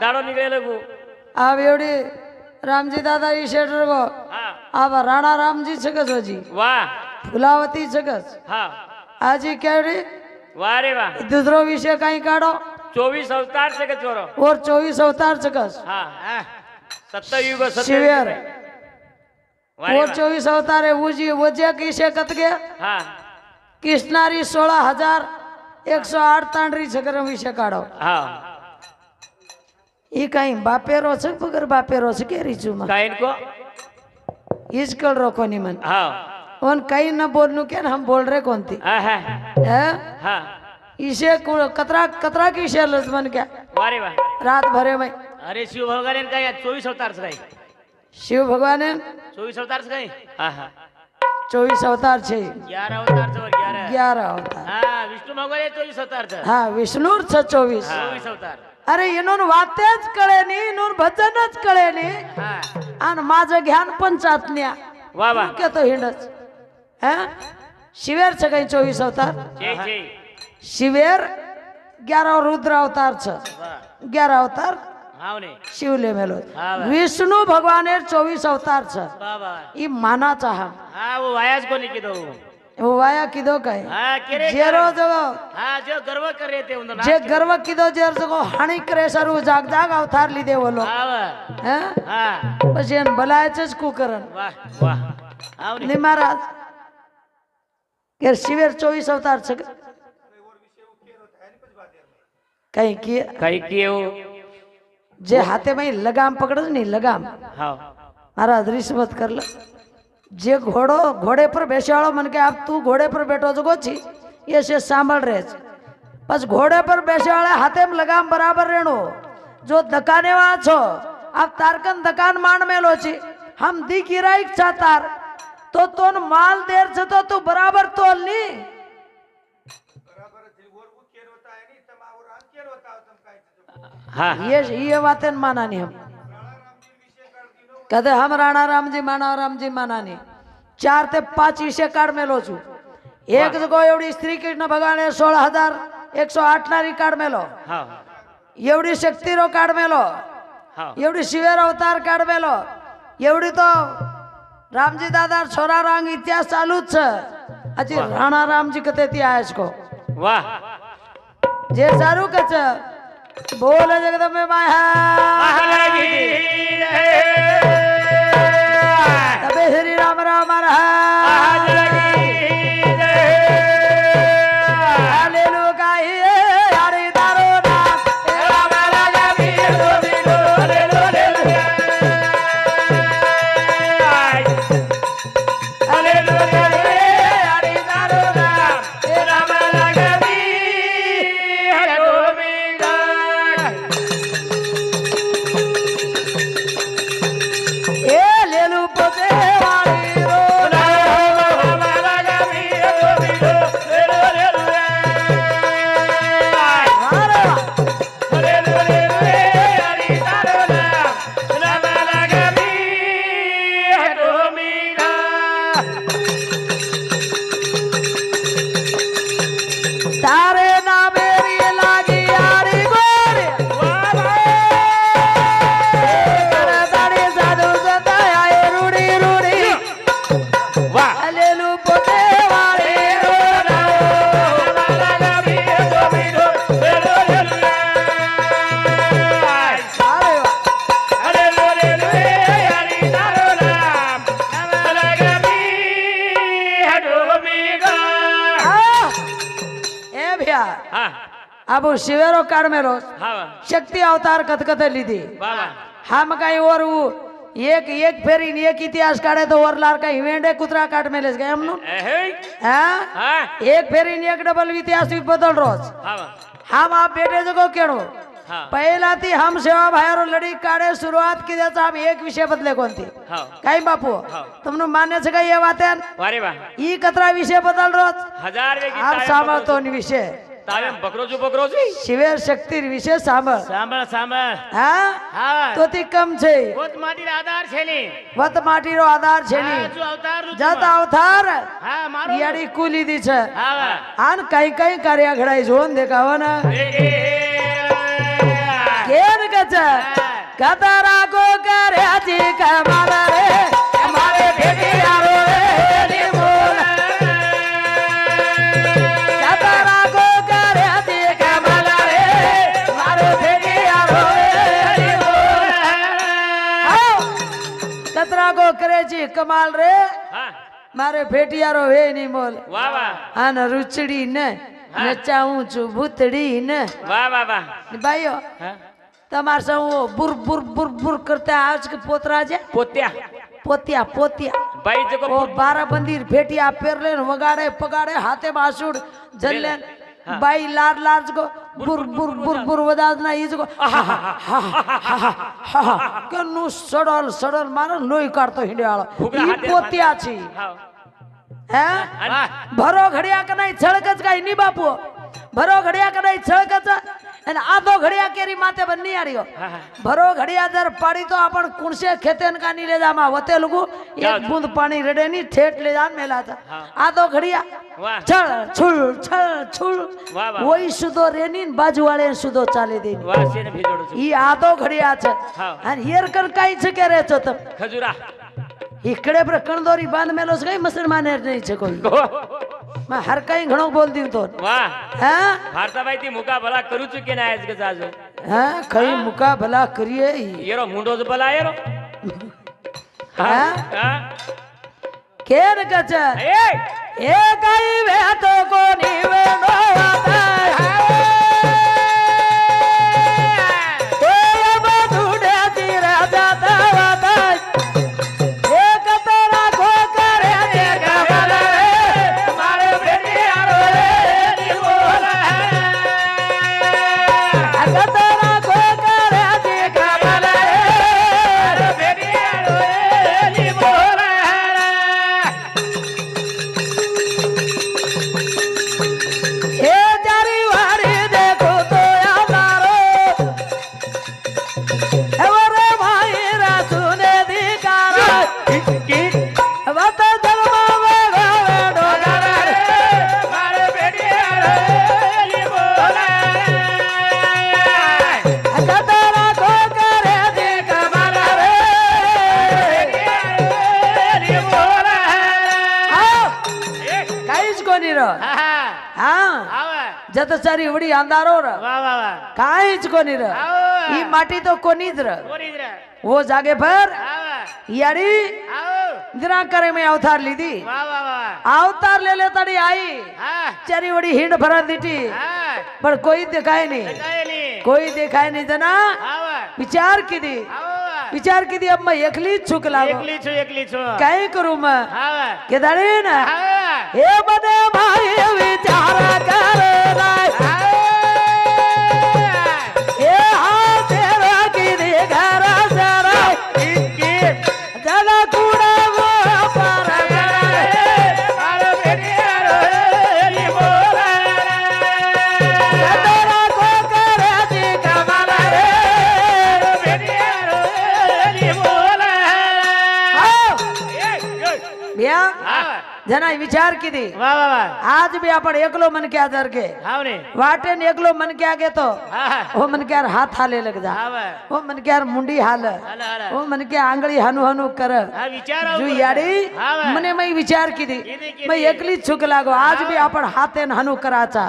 દાડો નીકળેલો આ બેવડી રામજી દાદા ઈ શેઠ રવો. આ રાણા રામજી છગસ હજી વાહ. ફુલાવતી છગસ હા. આજી કેવડી? વાહ રે વાહ. દૂસરો વિષય કઈ કાઢો. ચોવીસ અવતાર છગસ ચોરો? ઓર ચોવીસ અવતાર છગસ હા. સત્તયુગ શિવેર. ઓર ચોવીસ અવતારે ઉજી વજે કિસે કતગે હા. કિશનારી સોળા હજાર એકસો આઠ તાંડરી છગર વિશે કાઢો. હા. ઈ કઈ બાપેરો છે પગર બાપેરો છે કે રીચુમાં का इनको ઈ જ કળ રોકો ની મન हाँ ઓન કઈ ન બોલનું કે હમ બોલ રે કોનથી हाँ हाँ હે हाँ ईशे कु- कतरा कतरा की शेर लजमन क्या वा रे वा रात भरे में अरे शिव भगवान ने काय चोवीस अवतार से काय शिव भगवान ने चोवीस अवतार से काय हाँ हाँ चौबीस अवतार छे ग्यारह अवतार से और ग्यारह ग्यारह अवतार हाँ विष्णु भगवान ये चोवीस अवतार से હા વિષ્ણુ છ ચોવીસ चोवीस अवतार अरे ಇನ್ನೊಂದು ವಾತ್ಯच ಕಳೇನಿ ಇನ್ನೊಂದು भजनच ಕಳೇನಿ आणि माझं घ्यान पंचात्म्या वा वा. तो हिंडच. शिवेर सगळे चोवीस अवतार? शिवेर ग्यारह रुद्र अवतार छ ग्यारा अवतार? शिवले मेलो विष्णू भगवान चोवीस अवतार छ मानाच मानाचा हा. वायाच कोणी किती वो वाया किदो काय? हां केरे जेरो जगो हां जो गर्व करे ते उन जे गर्व किदो जेर जगो हाणी करे सरू जाग जाग अवतार ली दे बोलो हां? हां। पछे भलायचच कु करन वाह वाह। आवनी ने महाराज के शिवेर 24 अवतार छ काही की काही की हो। जे हाते मै लगाम पकडत नी लगाम। हां महाराज रिश्वत करलं। જે ઘોડો ઘોડે પર બેસ્યાળો મને કે આપ તું ઘોડે પર બેઠો છો ગોછી એ છે સાંભળ રહે છે પછી ઘોડે પર બેસ્યાળે હાથે લગામ બરાબર રેણો જો દકાને વાળા છો આપ તારકન દકાન માંડ મેલો છે હમ દી ગિરાઈક છા તાર તો તોન માલ દેર છે તો તું બરાબર તોલ ની हाँ ये ये बातें माना नहीं हम कहते हम राणा राम जी माना राम जी माना नहीं चार ते पाच विषय कार्ड मेलो છું એક જગો એવડી શ્રી કૃષ્ણ ભગવાને સોળ હજાર એકસો આઠ નારી કાર્ડ મેલો हाँ એવડી શક્તિનો કાર્ડ મેલો हाँ એવડી શિવેર અવતાર કાર્ડ મેલો એવડી તો રામજી દાદા છોરા રાંગ ઇતિહાસ ચાલુ જ છે હજી રાણા રામજી કતે ત્યાં આવ્યા છો वाह જે સારું કે છે બોલ જગદંબે માયા श्री राम राम महाराज अबो शिवेरो काढ शक्ति शक्ती अवतार कथकथ लिदी हम काही वर एक एक फेरीन एक इतिहास काढे तो वरलार काही वेंडे कुत्रा काट मेलेस काय म्हणून एक फेरीन एक डबल इतिहास बदल रोज. हम आप बेटे जगो केणो. पहिला ती हम सेवा बाहेर लढी काढे सुरुवात की त्याचा हम एक विषय बदले कोणती? काही बापू? तुम्हाला मान्याचं काही वात्यान? ही कचरा विषय बदल रोज. हम सांभाळतो विषय. તારે બકરો છું બકરો છું? શિવેર શક્તિ વિશે સાંભળ. સાંભળ સાંભળ. હા? હા. તો તે કમ છે. વત માટીનો આધાર છે ની. વત માટીનો આધાર કો કર્યા જી કમાલ રે. કમાલ રે. મારે ભેટિયારો હે ની મોલ. વાહ વાહ. આને રૂચડી ને નચાવું છું ભૂતડી ને. વાહ વાહ વાહ. ભાઈઓ તમાર સૌ બુર બુર બુર બુર કરતા આજ કે પોતરા છે? પોત્યા. પોત્યા પોત્યા. ભાઈ જકો ઓ બારા બંદીર ફેટિયા પેરલે વગાડે પગાડે હાથે બાસુડ. જલ્લે ભાઈ લાર લાર જકો बुरबुरबुरबुरवदाज ना इज के नु सडल सडल मारा लोई काढतो हिंड्याळ ही पोत्याची भरो घड्या का नाही छळकच काही नी बापू. भरो घड्या का नाही छळकच? અને આ તો ઘડિયા કેરી માથે બંને આર્યો. ભરો ઘડિયા દર પાડી તો આપણ કુણસે ખેતેન કાની લેજામાં વતે લુગુ. એક બુંદ પાણી રેડે ની ઠેઠ લેજા મેલા હતા. આ તો ઘડિયા. છળ છુળ છળ છુળ. ઓય સુધો રેની બાજુ વાળે સુધો ચાલી દે. ઈ આ તો ઘડિયા છે. અને હેર કર કાઈ છે કે રે છો તમે? ખજુરા. ઈકડે પ્રકણ દોરી બાંધ મેલો છે કઈ મુસલમાન નહીં છે કોઈ? માં હર કઈ ઘણો બોલ દીધું તો. વાહ. હા? ભારતાભાઈ થી મુકા ભલા કરું છું કે ના આજ કે જાજો હા? કઈ મુકા ભલા કરીએ. એરો મુંડો જ ભલા એરો? હા? હા? કેર કચ એ! એ કઈ વેતો કોની વેણો વાતા એ જ કોની રહ ઈ માટી તો કોની જ રહ ઓ જાગે પર યારી નિરાકરે મેં અવતાર લીધી અવતાર લે લે તારી આઈ ચારી વડી હિંડ ભરા દીટી પણ કોઈ દેખાય નહીં કોઈ દેખાય નહીં જના વિચાર કીધી વિચાર કીધી અબ મેં એકલી જ છું કલાવ એકલી છું એકલી છું કઈ કરું મેં કે દાડે ને હે બધે ભાઈ વિચાર કરે રાય जना विचार किती वा वा वा आज भी आपण एकलो मन के आजार के। वाटेन एकलो मन के आगे तो हो मन के हाथ हाले लग जा। वो मन के मुंडी हाल। हो मन के आंगली हनु हनु कर। जो याडी मने मै विचार किती मै एकली छुक लागो। आज भी आपण हातेन हनु करा कराचा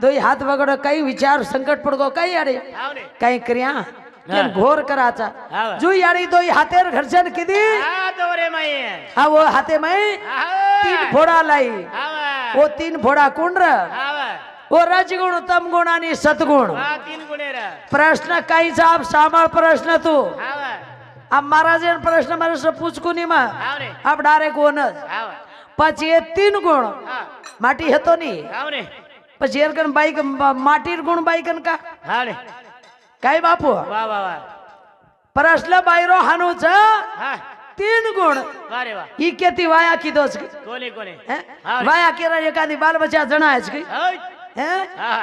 दोई हाथ वगड कई विचार संकट पडगो कई अडे कई क्रिया। હાનું કરાચા આવે દોઈ હાથ વગડો કઈ વિચાર સંકટ પડગો કઈ યાડી આવ ને કઈ કર્યા હા. કેમ ઘોર કરાચા આવે. જો યાડી દોઈ હાથે ઘરસન કીધી હા તો રે માઈ હા વો હાથે મય તીન આવે ફોડા લાઈ આવે ઓ તીન ફોડા કુંડ્ર આવે ઓ રજગુણ તમગુણાની સદગુણ આ તીન ગુણેરા પ્રશ્ન કઈ સાહેબ સાંભળ પ્રશ્ન તું આવે આ મારા જે પ્રશ્ન મારે સે પૂછકું ની માં આવ ને આપ ડાયરેક્ટ ઓન જ આવે પછી એ તીન ગુણ હા માટી હતો નહીં આવ ને પછી એરકન બાઈક માટીર ગુણ બાઈકન કા હા काय बापू? वा वा बायरो हानूच तीन गुण. अरे ही केती वाया की वाया केला एखादी बालबच्या जण आहेस की? हा.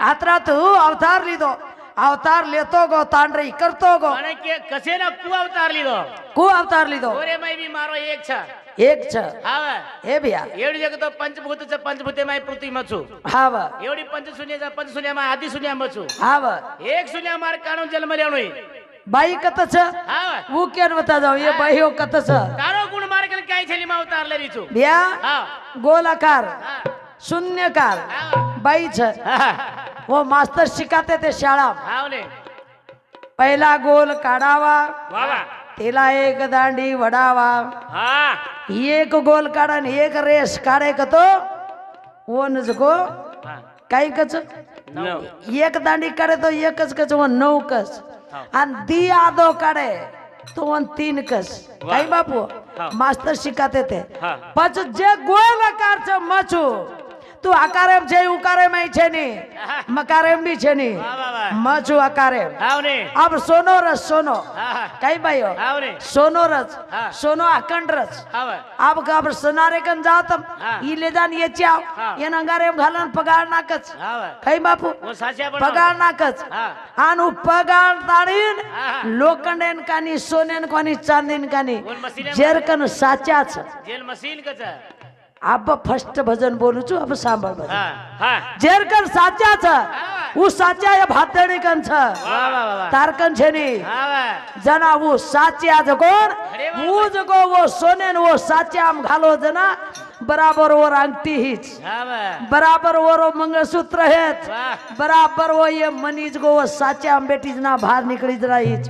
तू अवतार लिहितो. છે હોય હે હા. આતરા તું અવતાર લીધો અવતાર લેતો ગો તાંડરી કરતો ગો મને કે કસે ના કુ અવતાર લીધો કુ અવતાર લીધો ઓરે માઈ બી મારો એક છે એક છે આવે હે ભૈયા એવડી જગ્યા તો પંચભૂત છે પંચભૂતે માં પૃથ્વીમાં છું હાવ એવડી પંચ શૂન્ય છે પંચ શૂન્ય માં આદિ શૂન્ય માં છું હાવ એક શૂન્ય મારે કાણું જન્મ લેણું બાઈ કત છે હા હું કેમ બતા જાઉં એ બાઈઓ કત છે તારો ગુણ માર કે કઈ છેલી માં અવતાર લઈ છું બ્યા હા ગોલાકાર હા શૂન્યકાર હા बाई छ. हो मास्तर शिकाते ते शाळा. पहिला गोल काढावा. तिला एक दांडी वडावा. एक गोल काढा एक रेस काढाय का तो? ओनच गो. काही कच एक दांडी काढे तो एकच कच वन नऊ कस आणि दी आदो काढे तो वन तीन कस काय बापू? मास्तर शिकाते थे. पच जे गोल कारच मचू. તું આકારેમ છે ઉકારેમ એ છે ની મકારેમ બી છે ની મ છું આકારેમ આપ સોનો રસ સોનો કઈ ભાઈઓ સોનો રસ સોનો અખંડ રસ આપ આપ સનારે કન જાતમ ઈ લેદાન એ ચાવ એન અંગારેમ ઘાલન પગાર નાકચ કઈ બાપુ પગાર નાકચ આનું પગાર તાળીન લોકંડેન કાની સોનેન કોની ચાંદીન કાની જેરકન સાચા છે જેલ મસીન કચા अब फर्स्ट भजन बोलू छु अब सांभ जेरकन साचा छ ऊ साच्या ये भातणी कन छ तारकन छेनी। जना ऊ साच्या जको ऊ जको वो सोने वो। साच्या हम घालो जना। बराबर वो रांगती हिच। बराबर वो रो मंगलसूत्र हेत बराबर वो ये मनीज गो वो साच्या हम बेटी जना बाहर निकली जराई हिच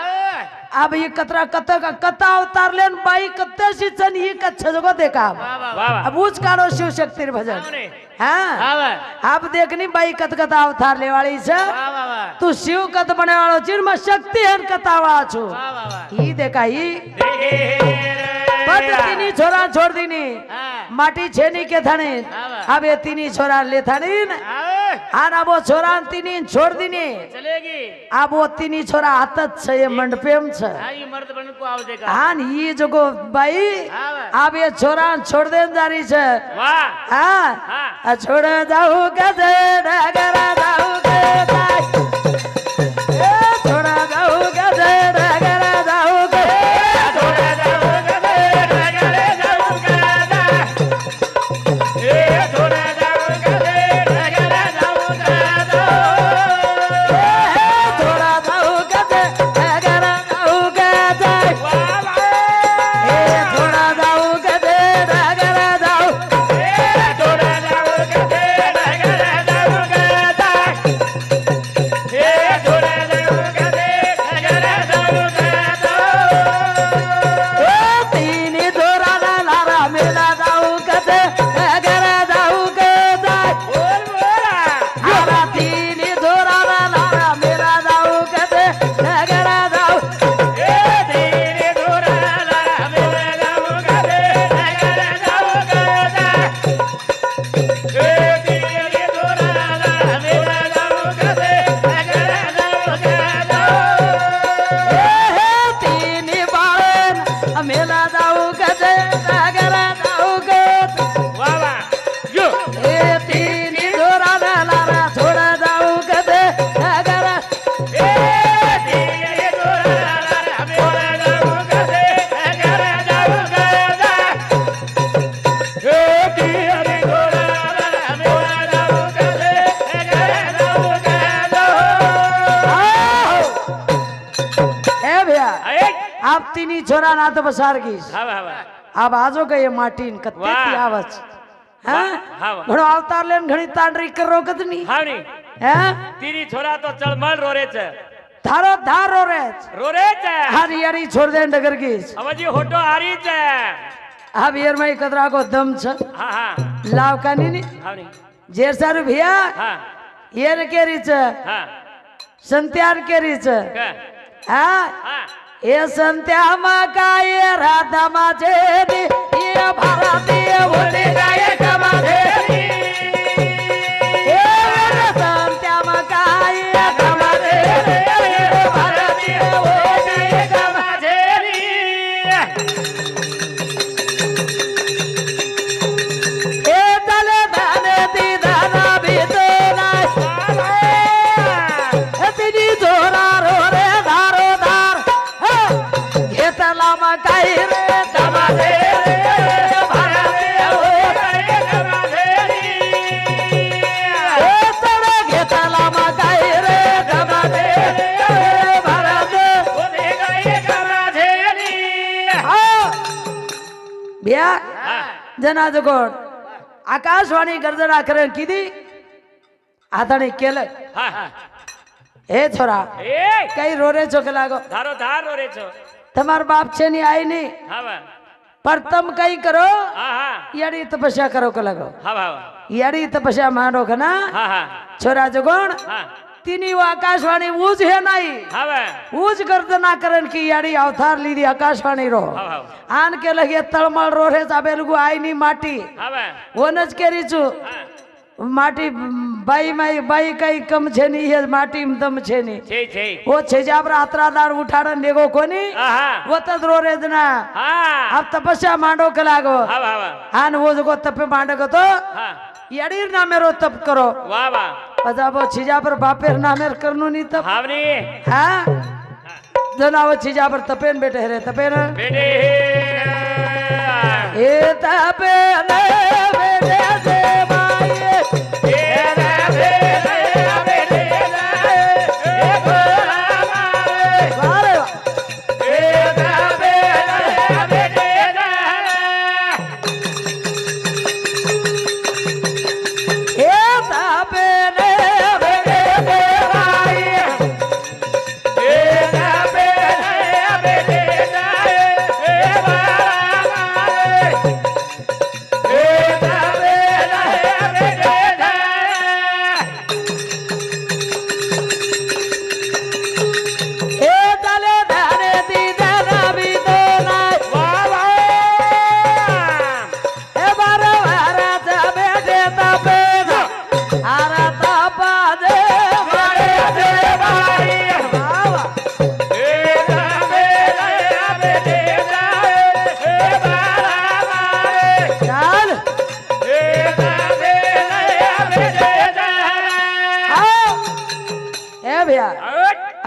अब ये कतरा कत कथा अवतार लेन बाई कत्याशी चन ही कच्छ जगो देखा। अब उच काढो शिव शक्ती भजन। हाँ? अब देखनी बाई कत कथा अवतार ले वाली छ वाह वाह वाह। तू शिव कत बने वाळो चिर म शक्ती हन कथा वाळा छु। ही देखा ही। तिनी छोरा छोड़ दीनी। माटी छेनी के हाव अब ये तिनी छोरा ले थणी આના છોરાંતીની છોડદીની ચલેગી. આ બોતીની છોરા હાથ જ છે એ મંડપેમ છે. હા ને ઈ જગો ભાઈ આ બે છોરા છોડદેદારી છે. હા છોડ જાઉં કે નગરા જાઉં કે नात बसारगीस हवा हवा अब आजो गए माटीन कत्ते की आवाज. हां? घणो अवतार लेन घणी तांडरी करो कतनी हावनी. हैं? तेरी छोरा तो चलमल रोरे छ धारो धार रोरे रोरे छ हरी हरी छोड़ दे डगर की अब जी होटो हरी छ अब येर मैं कतरा को दम छ. हां हां. लाव कानी नी. हावनी. जेर सारू भैया हां. येर केरी छ. हां. संत्यार केरी छ. हां? हां. हे संत्या मा काय राधा माझे भारतीय भोले ગર્જના જગોણ આકાશવાણી ગર્જના કરે કીધી આધાને કેલે. હે છોરા કઈ રોરે છો કે લાગો? ધારો ધાર રોરે છો. તમાર બાપ છે ની આઈ ની પર તમ કઈ કરો? યારી તપસ્યા કરો કે લાગો. યારી તપસ્યા માનો કે ના છોરા જગોણ. तिनी आकाशवाणी ऊज हे नाही. ऊज गर्जना करण की याडी अवतार लिदी आकाशवाणी रो. आन केलं हे तळमळ रो हे बेलगू आईनी माटी. वनच केरीचू. माटी बाई माई बाई काही कम छे छेनी हे माटी दम छे छेनी ओ छेजाबर आत्रादार उठाडन नेगो कोणी? वतच रो रेज ना आप तपस्या मांडो के लागो हान वो जो तप मांडो तो यडीर ना मेरो तप करो. वाह वाह અજાબો છીજા પર બાપેર નામેર કરનું ની તપ. હાવરી હા? જનાવો છીજા પર તપેન બેટે રે તપેન. બેટે હે. તપેન બેટે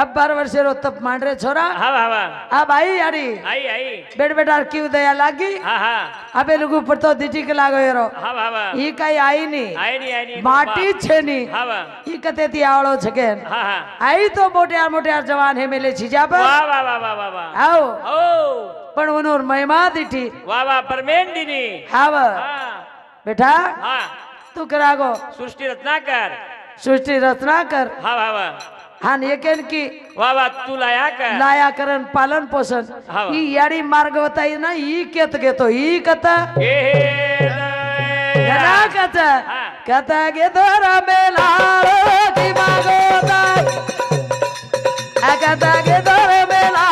अब बारह रो तप मान रहे छोरा अब आई यारी आई आई बेड बेड आर दया उदया लागी अब ये लोगों पर तो दीजिए क्या लागो येरो ये कहीं आई नहीं आई नहीं आई नहीं माटी छे नहीं ये कते ती आवलो छके आई तो मोटे आर मोटे आर जवान है मेरे चीज़ पर आओ पर वो नूर महिमा दीटी वावा पर मेन दी नहीं हाँ तू करागो सुष्टि रत्नाकर सुष्टि रत्नाकर हाँ हाँ आणि एकेन की वा तू लाया का? लाया करण पालन पोषण. ही याडी मार्ग होता ना ही केत घेतो ही कथा. ए हे ना दया. कथा. हा. कथा घेतो रमेला कथा घेतो रमेला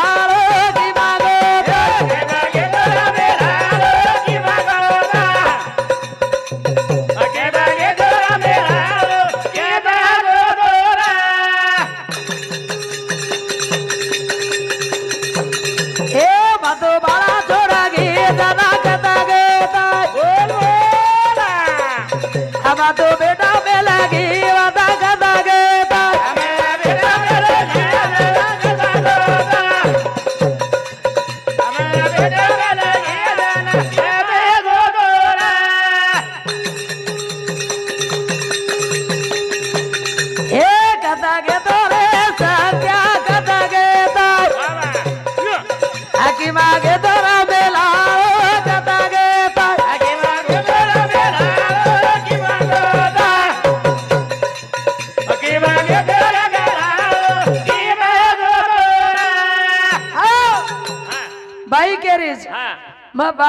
हा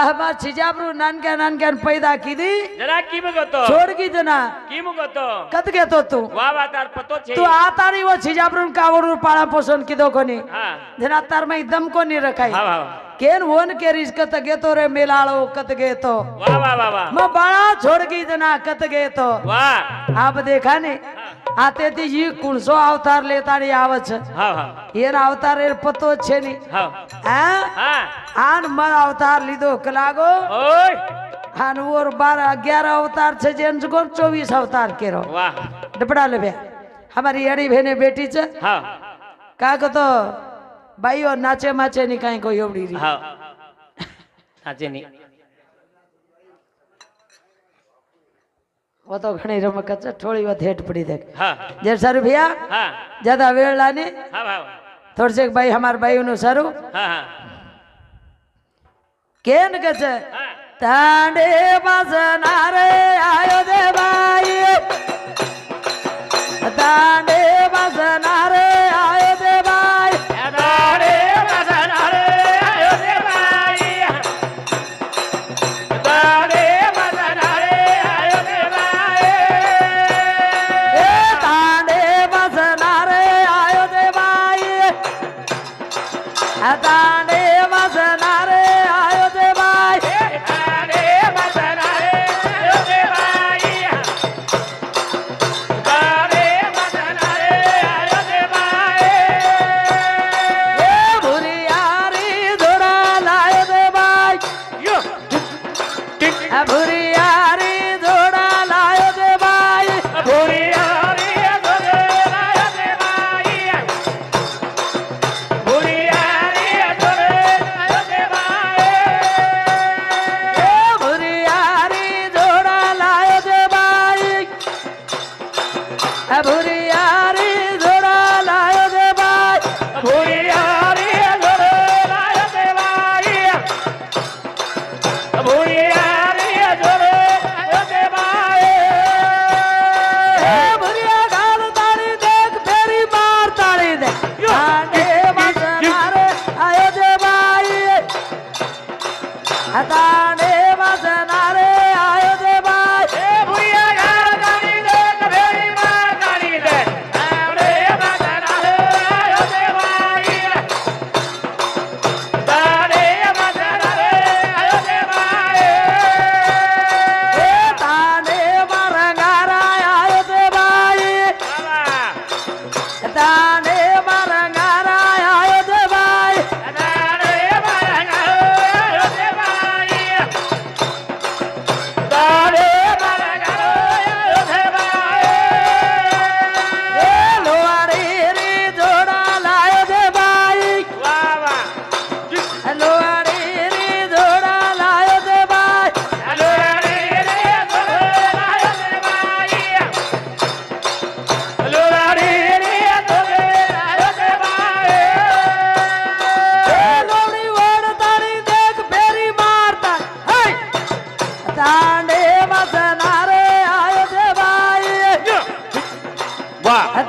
ಹಮಾರ್ ಚಿಜಾಬ್ರು ನನ್ಗೆ ನನ್ಗೆ ಪೈದಾಕಿದಿ ಜರಾ ಕಿಮಗತ್ತು ಸೋಡ್ಗಿದನ ಕಿಮಗತ್ತು ಕತ್ಗೆತೋತು ವಾ ವಾ ತಾರ್ ಪತೋ ಛೆ ತು ಆತಾರ ಇವ ಚಿಜಾಬ್ರುನ್ ಕಾವಡು ಪಾಳಾ ಪೋಷಣ ಕಿದೋ ಕೊನಿ ಜನ ತಾರ್ ಮೈ ದಮ್ ಕೊನಿ ರಕಾಯಿ ಹಾ ಹಾ ಕೇನ್ ಓನ್ ಕೇರಿಸ್ ಕತ್ಗೆತೋ ರೇ ಮೇಲಾಳೋ ಕತ್ಗೆತೋ ವಾ ವಾ ವಾ ವಾ ಮ ಬಾಳಾ ಸೋಡ್ಗಿದನ ಕತ್ಗೆತೋ ವಾ ಆಪ್ ದೇಖಾನೆ ಹಾ હા તેથી જી કુણસો અવતાર લેતાડી આવે છે. એનો અવતાર એ પતો જ છે ને આન મારો અવતાર લીધો કલાગો આન ઓર બાર અગિયાર અવતાર છે જેમ જગો ચોવીસ અવતાર કેરો ડબડા લે બે. અમારી એડી બેને બેટી છે. કાક તો બાઈઓ નાચે માચે ની કાંઈ કોઈ એવડી રહી. નાચે નહીં. પોતો ઘણી રમકત છે થોડી વાત હેઠ પડી દે જે સારું ભૈયા. જતા વેળા ની થોડસેક ભાઈ અમાર ભાઈ નું સારું કેન કે છે? તાંડે પાસના રે આયો દે ભાઈ તાંડે પાસના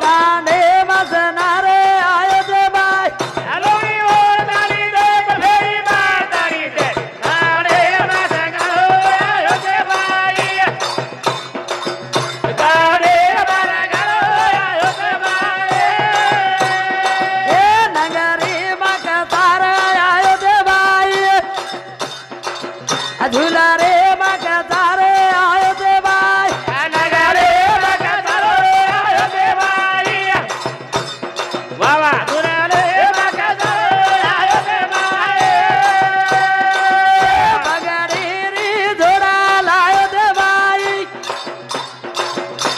वा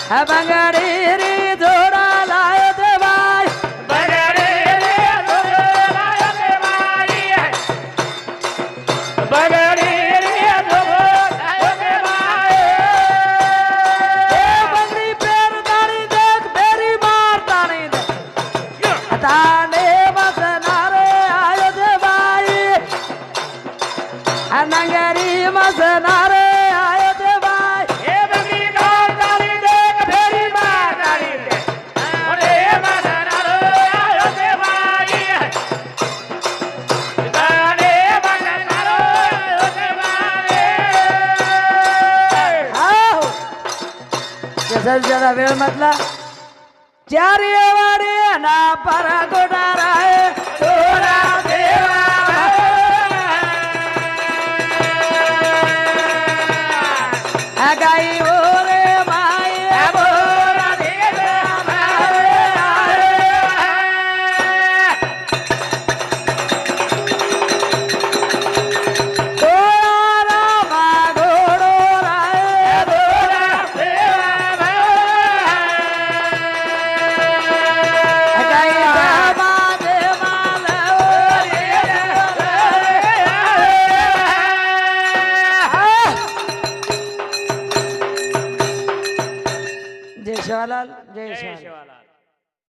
হ্যাঁ বাঙালির मधला. वेळ म्हटला चार वाडी ना पर गोडारा